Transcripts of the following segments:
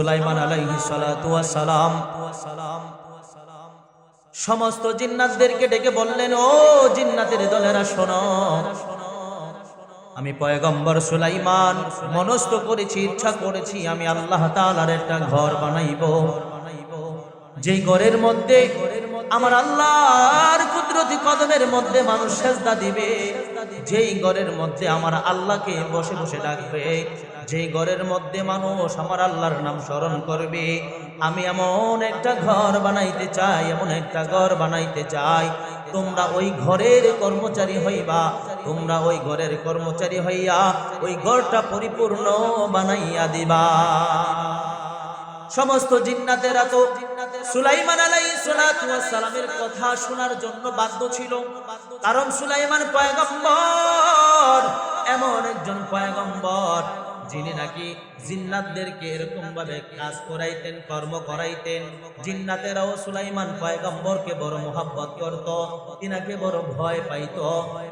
সুলাইমান আলাইহি সালাতু ওয়াস সালাম। সমস্ত জিন্নাতদেরকে ডেকে বললেন, ও জিন্নাতের দলেরা, শোনো। আমি পয়গম্বর সুলাইমান, মনস্থ করেছি, ইচ্ছা করেছি, আমি আল্লাহ তাআলার একটা ঘর বানাইব। যেই ঘরের মধ্যে আমার আল্লাহর কুদরতি কদমের মধ্যে মানুষ সেজদা দিবে, যেই ঘরের মধ্যে আমার আল্লাহকে বসে বসে ডাকবে যেই ঘরের মধ্যে মানুষ আমার আল্লাহর নাম স্মরণ করবে, আমি এমন একটা ঘর বানাইতে চাই, এমন একটা ঘর বানাইতে চাই। তোমরা ওই ঘরের কর্মচারী হইবা, তোমরা ওই ঘরের কর্মচারী হইয়া ওই ঘরটা পরিপূর্ণ বানাইয়া দিবা। সমস্ত জিন্নাতেরা তো সুলাইমান আলাই সালামের কথা শোনার জন্য বাধ্য ছিল। কারণ সুলাইমান পয়গম্বর, এমন একজন পয়গম্বর যিনি নাকি জিন্নাতদেরকে এরকম ভাবে কাজ করাইতেন, কর্ম করাইতেন, জিন্নাতেরাও সুলাইমান পয়গম্বরকে বড় মোহাব্বত করত, তিনাকে বড় ভয় পাইত।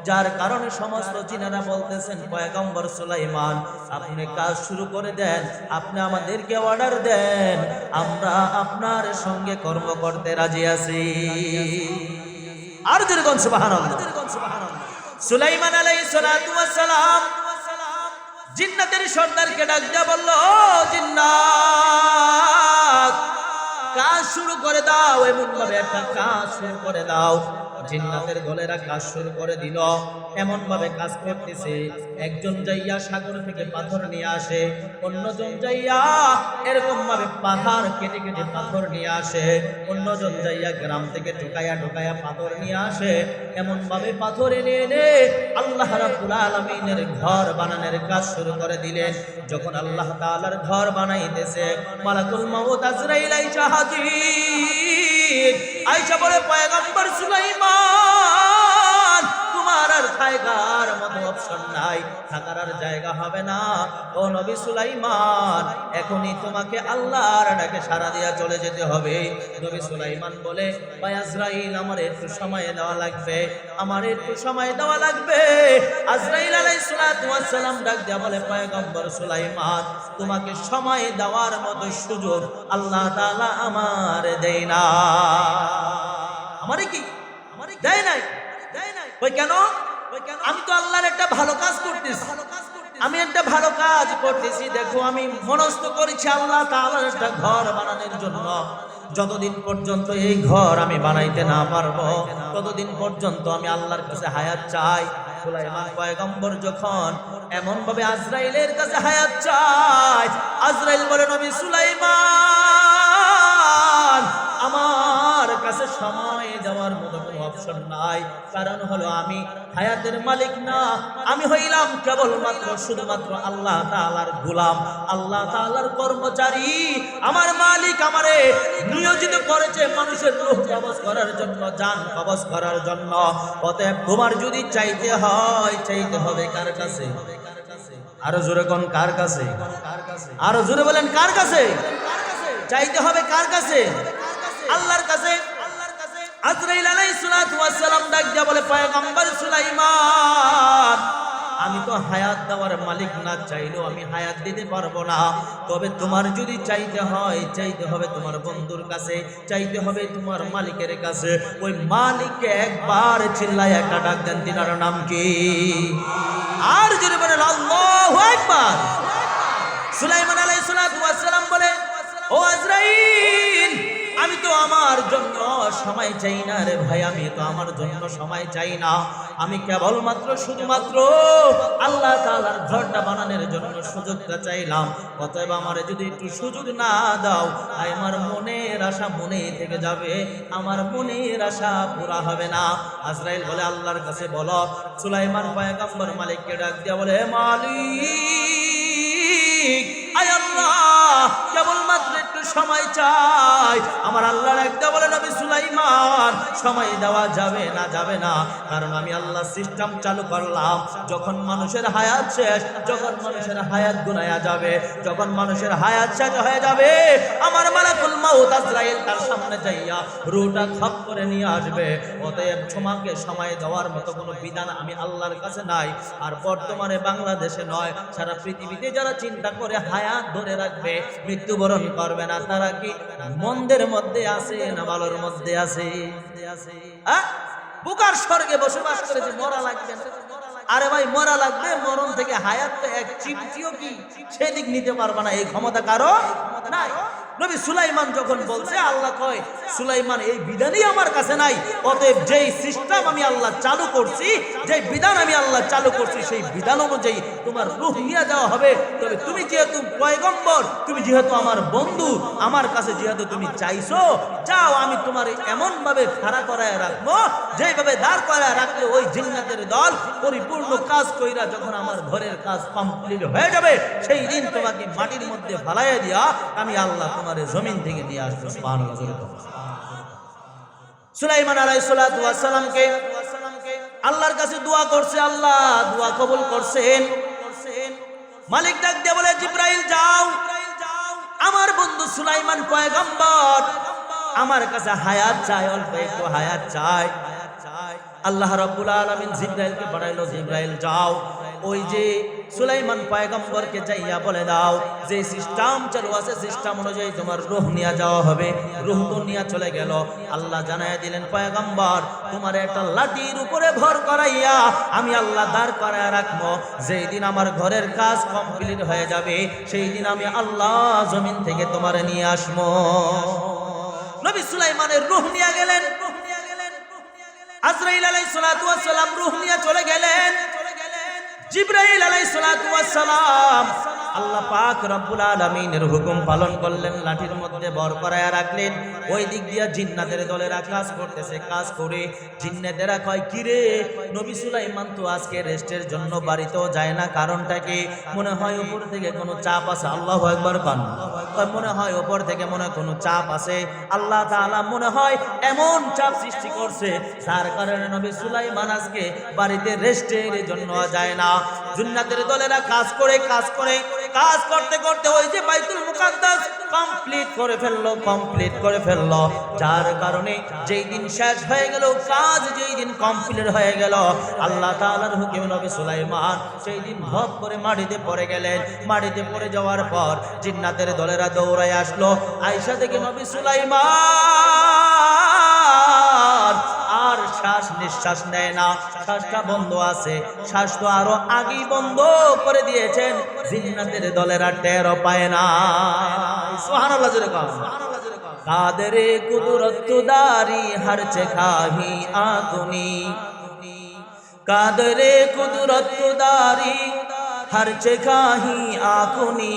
যার কারণে সমস্ত জিনারা বলতেছেন, পয়গম্বর সুলাইমান, আপনি কাজ শুরু করে দেন, আপনি আমাদেরকে অর্ডার দেন, আমরা আপনার সঙ্গে কর্ম করতে রাজি আছি। আর যেরকম সুবহানাল্লাহ। সুলাইমান ওয়াস সালাম জিন্নাতের সর্দারকে ডাক দিয়া বলল দাও এমন ভাবে একটা কাজ শুরু করে দাও। জিন্নাতের দলেরা কাজ শুরু করে দিল। এমন ভাবে কাজ করতেছে। একজন যাইয়া সাগর থেকে পাথর নিয়ে আসে, অন্যজন যাইয়া এরকম ভাবে পাহাড় কেটে কেটে পাথর নিয়ে আসে, অন্যজন যাইয়া গ্রাম থেকে ঢোকাইয়া ঢোকাইয়া পাথর নিয়ে আসে। এমন ভাবে পাথর এনে এনে আল্লাহ রাব্বুল আলামিনের ঘর বানানোর কাজ শুরু করে দিলেন। যখন আল্লাহ তাআলার ঘর বানাইতেছে, মালাকুল মাউত আজরাইল হাজির আইসা বলে পায়গাম্বর সুলাইমান তোমার আর থাকার অপশন নাই, থাকার আর জায়গা হবে না। ও নবী সুলাইমান, এখনই তোমাকে আল্লাহর ডাকে সারা দিয়া চলে যেতে হবে। নবী সুলাইমান বলে, ভাই আজরাইল, আমার একটু সময় দেওয়া লাগবে। আমার একটু সময় দেওয়া লাগবে? আজরাইল ওয়াস সালাম ডাক দেওয়া বলে, পয়গম্বর সুলাইমান, তোমাকে সময় দেওয়ার মতো সুযোগ আল্লাহ তালা আমার দেয় না। আমারে কি? আমারে দেয় নাই। দেয় নাই। ওই কেন? আমি তো আল্লাহর একটা ভালো কাজ করতেছি। আমি একটা ভালো কাজ করতেছি। দেখো আমি মনস্থ করেছি আল্লাহ তাআলার একটা ঘর বানানোর জন্য। যতদিন পর্যন্ত এই ঘর আমি বানাইতে না পারব ততদিন পর্যন্ত আমি আল্লাহর কাছে হায়াত চাই। সুলাইমান পয়গম্বর যখন এমন ভাবে আজরাইলের কাছে হায়াত চাই আজরাইল বলে নবী সুলাইমান আমার কাছে সময় দেওয়ার মতো কোনো অপশন নাই। কারণ হলো আমি হায়াতের মালিক না, আমি হইলাম কেবলমাত্র, শুধুমাত্র আল্লাহ তাআলার গোলাম। আল্লাহ তাআলার কর্মচারী, আমার মালিক আমারে নিয়োজিত করেছে মানুষের রূহ কবজ করার জন্য জান কবজ করার জন্য। অতএব তোমার যদি চাইতে হয়, চাইতে হবে কার কাছে? আরও জোরে কোন কার কাছে? আরও জোরে বলেন কার কাছে? চাইতে হবে কার কাছে? আজরাইল আলাইহিস সালাতু ওয়াস সালাম ডাক দিয়া বলে, পয়গম্বর সুলাইমান, আমি তো হায়াত দেওয়ার মালিক না, চাইলেও আমি হায়াত দিতে পারব না। তবে তোমার যদি চাইতে হয়, চাইতে হবে তোমার বন্ধুর কাছে, চাইতে হবে তোমার মালিকের কাছে। ওই মালিককে একবার চিল্লায় একটা ডাক দেন, তিনার নাম কি? আর যদি বলেন আকবার। সুলাইমান আলাইহিস সালাম বলে, ও আজরাইল আমি তো আমার জন্য সময় চাই না রে ভাই, আমি তো আমার জন্য সময় চাই না। আমি কেবলমাত্র, শুধুমাত্র আল্লাহ তাআলার ঘরটা বানানোর জন্য সুযোগটা চাইলাম। অতএব আমার যদি একটু সুযোগ না দাও, তাই আমার মনের আশা মনে থেকে যাবে, আমার মনের আশা পুরা হবে না। আজরাইল বলে, আল্লাহর কাছে বলো, সুলাইমান পয়গম্বর মালিককে ডাক দিয়া বলে "হে মালিক, আয় আল্লাহ, কেবলমাত্র সময় চাই। আমার আল্লাহ একটা বলে নবী সুলাইমান, সময় দেওয়া যাবে না যাবে না। কারণ আমি আল্লাহ সিস্টেম চালু করলাম। যখন মানুষের হায়াত শেষ, যখন মানুষের হায়াত গুনায়া যাবে, যখন মানুষের হায়াত শেষ হয়ে যাবে, আমার মালাকুল মাউত আজরাইল তার সামনে যাইয়া রুটা খপ করে নিয়ে আসবে। অতএব তোমাকে সময় দেওয়ার মতো কোনো বিধান আমি আল্লাহর কাছে নাই। আর বর্তমানে বাংলাদেশে নয়, সারা পৃথিবীতে যারা চিন্তা করে হায়াত ধরে রাখবে, মৃত্যুবরণ করবে না। তারা কি মন্দের মধ্যে আছে না ভালোর মধ্যে আছে? বুকার স্বর্গে বসবাস করেছে মরা লাগবে আরে ভাই, মরা লাগবে, মরণ থেকে হায়াত এক চিপচিও কি সেদিক নিতে পারবে না। এই ক্ষমতা কারও নাই। নবী সুলাইমান যখন বলছে, আল্লাহ কয়, সুলাইমান, এই বিধানই আমার কাছে নাই। অতএব যেই সিস্টেম আমি আল্লাহ চালু করছি, যেই বিধান আমি আল্লাহ চালু করছি, সেই বিধান অনুযায়ী তোমার রূহ নিয়ে যাওয়া হবে। তবে তুমি যেহেতু পয়গম্বর, তুমি যেহেতু আমার বন্ধু, আমার কাছে যেহেতু তুমি চাইছো, যাও, আমি তোমার এমন ভাবে খাড়া করায় রাখব যেভাবে দাঁড় করায় রাখলে ওই জিন্নাতের দল পরিপূর্ণ কাজ কইরা যখন আমার ঘরের কাজ কমপ্লিট হয়ে যাবে, সেই দিন তোমাকে মাটির মধ্যে ফালাইয়া দিয়া আমি আল্লাহ তোমার জমিন থেকে নিয়ে আসব। সুলাইমান আলাইসালামকে আল্লাহর কাছে দোয়া করছে, আল্লাহ দোয়া কবুল করছেন। মালিক ডাক দিয়ে বলে, জিব্রাইল, যাও। আমার বন্ধু সুলাইমান পয়গম্বর, আমার কাছে হায়াত চায়, অল্প একটু হায়াত চাই আল্লাহ রাব্বুল আলামিন জিব্রাইলকে পাঠাইলো জিব্রাইল, যাও। ওই যে সুলাইমান পয়গম্বরকে যাইয়া বলে দাও, যে সিস্টেম চালু আছে, সিস্টেম অনুযায়ী তোমার রূহ নিয়ে যাওয়া হবে। রূহ তো নিয়ে চলে গেল। আল্লাহ জানায় দিলেন, পায়গম্বর, তোমার একটা লাঠির উপরে ভর করাইয়া আমি আল্লাহ দাঁড় করায় রাখব। যেই দিন আমার ঘরের কাজ কমপ্লিট হয়ে যাবে সেই দিন আমি আল্লাহ জমিন থেকে তোমার নিয়ে আসব। নবী সুলাইমানের রূহ নিয়ে গেলেন। আজরাইল ওয়াস সালাম রূহ নিয়ে চলে গেলেন। জিব্রাইল ওয়াস সালাম আল্লাহ পাক রব্বুল আলামিনের হুকুম পালন করলেন, লাঠির মধ্যে বর করায় রাখলেন। ওই দিক দিয়া জিন্নাতের দলেরা কাজ করতেছে, কাজ করে। জিন্নাতেরা কয়, কিরে, নবী সুলাইমান তো আজকে রেস্টের জন্য বাড়িতেও যায় না। কারণটা কি? মনে হয় উপর থেকে কোনো চাপ আছে। আল্লাহ একবার কয় মনে হয় ওপর থেকে মনে কোনো চাপ আছে? আল্লাহ তাআলা মনে হয় এমন চাপ সৃষ্টি করছে, যার কারণে নবী সুলাইমান আজকে বাড়িতে রেস্টের জন্য যায় না। জুন্নাতের দলেরা কাজ করে কাজ করে কাজ করতে করতে ওই যে বাইতুল মুকাদ্দাস কমপ্লিট করে ফেলল কমপ্লিট করে ফেলল। যার কারণে যেই দিন শেষ হয়ে গেল, কাজ যেই দিন কমপ্লিট হয়ে গেল, আল্লাহ তাআলার হুকুমে নবী সুলাইমান সেই দিন ভব করে মাটিতে পড়ে গেলেন। মাটিতে পড়ে যাওয়ার পর জিন্নাতের দলেরা দৌড়ায় আসলো। আয়সা থেকে নবী সুলাইমান শ্বাস নিঃশ্বাস নেয় না। শ্বাসটা বন্ধ আছে। শ্বাস তো আরও আগেই বন্ধ করে দিয়েছেন। জিন্নাতের দলেরা টেরো পায় না। সুবহানাল্লাহ, জোরে কও। কাদের কুদরত দারি চেখাহি আগুনি। কাদের কুদরত দারি হর চেখাহি আগুনি।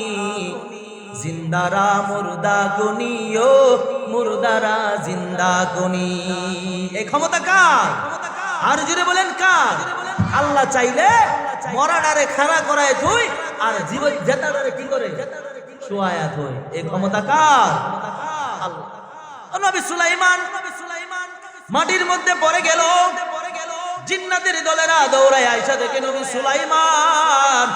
জিন্দারা মুর্দা গুনিও মুর্দারা জিন্দা গুনি এই ক্ষমতা কার? আর জুড়ে বলেন কার? আল্লাহ চাইলে মরাডারে খাড়া করায় তুই আর জীবন জেতাডারে কি করে? শোয়ায়া তুই। এই ক্ষমতা কার? আল্লাহ। নবী সুলাইমান, মাটির মধ্যে পড়ে গেল। জিন্নাতের দলেরা দৌড়ায় আয়সা দেখে নবী সুলাইমান,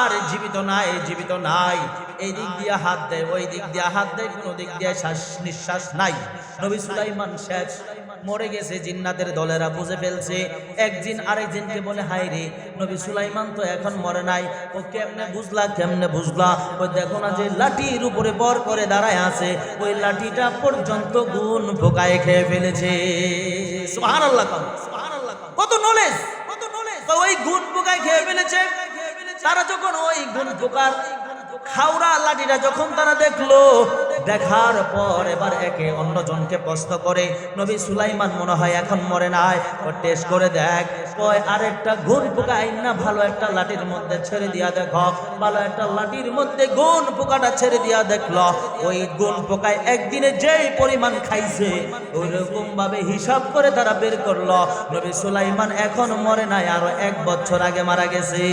আর জীবিত নাই জীবিত নাই। এই দিক দিয়ে হাত দেয়, ওই দিক দিয়ে হাত দেয়, কোনো দিক দিয়ে শ্বাস নিঃশ্বাস নাই। নবী সুলাইমান শেষ। মরে গেছে, জিন্নাতের দলেরা বুঝে ফেলছে। একদিন আরেকদিনকে বলে হাই রে, নবী সুলাইমান তো এখন মরে নাই। ও কেমনে বুঝলা কেমনে বুঝলা? ওই দেখো না যে লাঠির উপরে বর করে দাঁড়ায় আছে। ওই লাঠিটা পর্যন্ত গুণ পোকায় খেয়ে ফেলেছে। কত নলেজ কত নলেজ ওই গুণ পোকায় খেয়ে ফেলেছে। তারা যখন ওই গুণ পোকার খাওড়া লাঠিটা যখন তারা দেখল, দেখার পর এবার একে অন্যজনকে প্রশ্ন করে, নবী সুলাইমান মনে হয় এখন মরে নাই? ও টেস্ট করে দেখ। কয়, আরেকটা গুণ পোকা আইনা ভালো একটা লাঠির মধ্যে ছেড়ে দিয়া দেখো। ভালো একটা লাঠির মধ্যে গুণ পোকাটা ছেড়ে দিয়া দেখল। ওই গুণ পোকায় একদিনে যেই পরিমাণ খাইছে, ওইরকম ভাবে হিসাব করে তারা বের করল। নবী সুলাইমান এখন মরে নাই, আরও এক বছর আগে মারা গেছে।